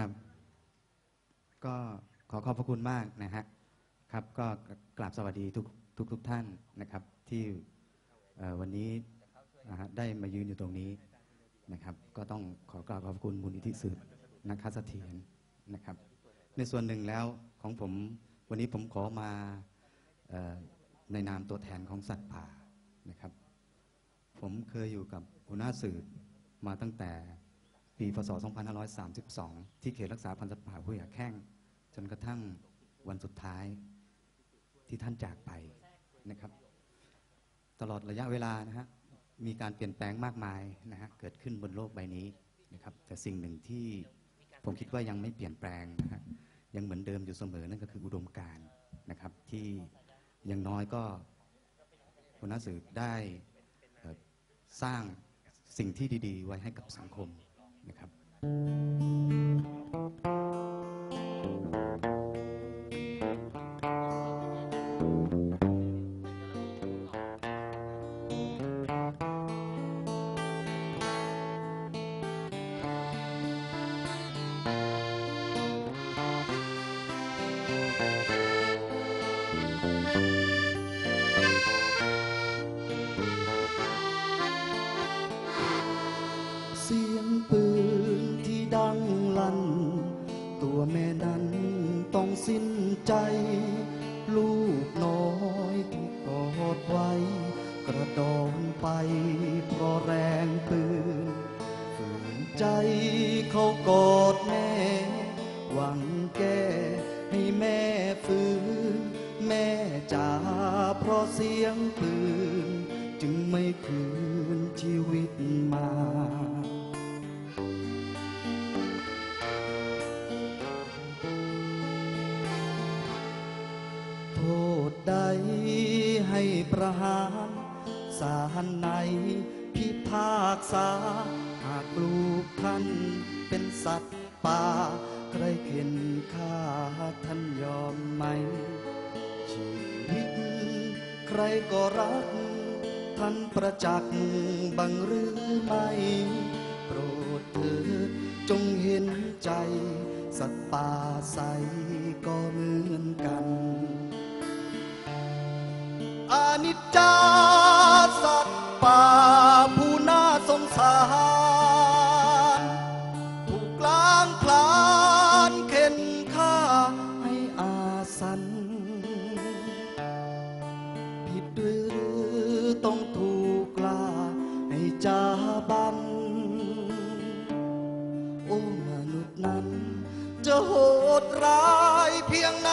ครับ ก็ขอขอบพระคุณมากนะฮะครับ ก็กราบสวัสดีทุกทุกทุกท่านนะครับ ที่วันนี้นะฮะได้มายืนอยู่ตรงนี้นะครับ ก็ต้องขอกราบขอบคุณมูลนิธิสืบนักข่าเถียรนะครับ ในส่วนหนึ่งแล้วของผมวันนี้ผมขอมาอในนามตัวแทนของสัตว์ป่านะครับ ผมเคยอยู่กับหัวหน้าสืบมาตั้งแต่ ปีพศ 2532 ที่เขตรักษาพันธุ์สัตว์ป่าห้วยขาแข้ง จนกระทั่งวันสุดท้ายที่ท่านจากไปนะครับ ตลอดระยะเวลานะฮะมีการเปลี่ยนแปลงมากมายนะฮะเกิดขึ้นบนโลกใบนี้นะครับแต่สิ่งหนึ่งที่ผมคิดว่ายังไม่เปลี่ยนแปลงนะฮะยังเหมือนเดิมอยู่เสมอนั่นก็คืออุดมการณ์นะครับ ที่อยังน้อยก็หัวหน้าสืบได้สร้างสิ่งที่ดี ๆ ไว้ให้กับสังคม นะครับ ใจ ลูกน้อยที่กอดไว้ กระโดดไปเพราะแรงปืนฝืนใจเขากอดแม่ หวังแก้ให้แม่ฟื้น แม่จ๋าเพราะเสียงปืน จึงไม่คืนชีวิตมา ประหารสารในพิพากษา หากลูกท่านเป็นสัตว์ป่าใครเข็นฆ่าท่านยอมไหม ชีวิต ใครก็รัก ท่านประจักษ์บังหรือไม่ โปรดเถิดจงเห็นใจ สัตว์ป่าใสก็เหมือนกัน นิจจาสัตว์ป่าผู้น่าสงสาร ถูกล้างพลานเข็นฆ่าให้อาสัน ผิดหรือต้องถูกลาให้จาบัน โอ้มนุษย์นั้น จะโหดร้ายเพียงไหน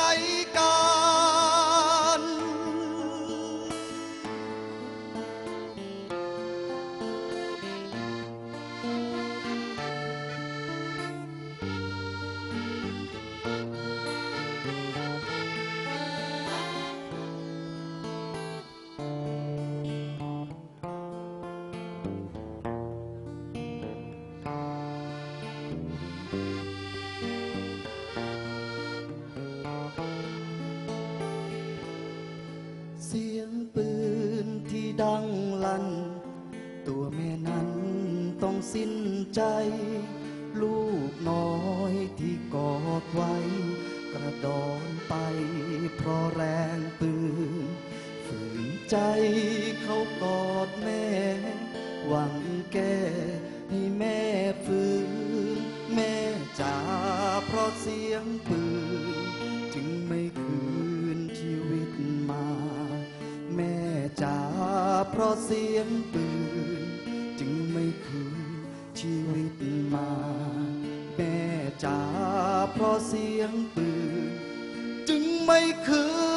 กัน ดังลั่นตัวแม่นั้นต้องสิ้นใจ ลูกน้อยที่กอดไว้ กระโดดไปเพราะแรงปืนฝืนใจเขากอดแม่ หวังแก้ให้แม่ฟื้น แม่จ๋าเพราะเสียงปืน เพราะเสียงปืน จึงไม่คืนชีวิตมา แม่จ๋าเพราะเสียงปืน จึงไม่คืน